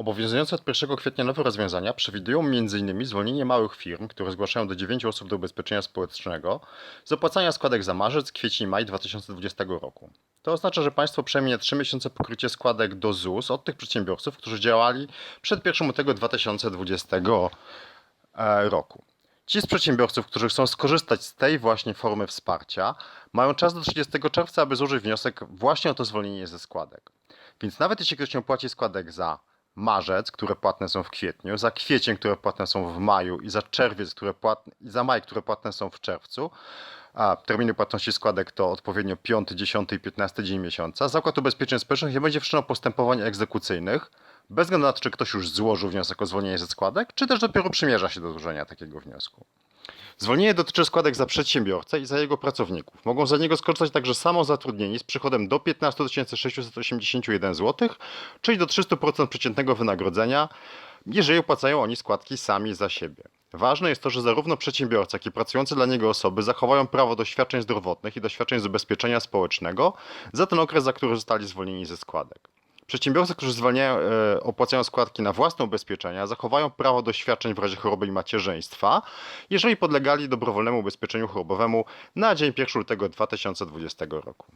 Obowiązujące od 1 kwietnia nowe rozwiązania przewidują m.in. zwolnienie małych firm, które zgłaszają do 9 osób do ubezpieczenia społecznego, z opłacania składek za marzec, kwiecień maj 2020 roku. To oznacza, że państwo przejmie 3 miesiące pokrycie składek do ZUS od tych przedsiębiorców, którzy działali przed 1 lutego 2020 e, roku. Ci z przedsiębiorców, którzy chcą skorzystać z tej właśnie formy wsparcia, mają czas do 30 czerwca, aby złożyć wniosek właśnie o to zwolnienie ze składek. Więc nawet jeśli ktoś nie płaci składek za marzec, które płatne są w kwietniu, za kwiecień, które płatne są w maju i za czerwiec, które płatne, i za maj, które płatne są w czerwcu, a terminy płatności składek to odpowiednio 5, 10 i 15 dzień miesiąca, Zakład Ubezpieczeń Społecznych nie będzie wszczynał postępowań egzekucyjnych, bez względu na to, czy ktoś już złożył wniosek o zwolnienie ze składek, czy też dopiero przymierza się do złożenia takiego wniosku. Zwolnienie dotyczy składek za przedsiębiorcę i za jego pracowników. Mogą za niego skorzystać także samozatrudnieni z przychodem do 15 681 zł, czyli do 300% przeciętnego wynagrodzenia, jeżeli opłacają oni składki sami za siebie. Ważne jest to, że zarówno przedsiębiorca, jak i pracujące dla niego osoby zachowają prawo do świadczeń zdrowotnych i do świadczeń z ubezpieczenia społecznego za ten okres, za który zostali zwolnieni ze składek. Przedsiębiorcy, którzy zwalniają, e, opłacają składki na własne ubezpieczenia, zachowają prawo do świadczeń w razie choroby i macierzyństwa, jeżeli podlegali dobrowolnemu ubezpieczeniu chorobowemu na dzień 1 lutego 2020 roku.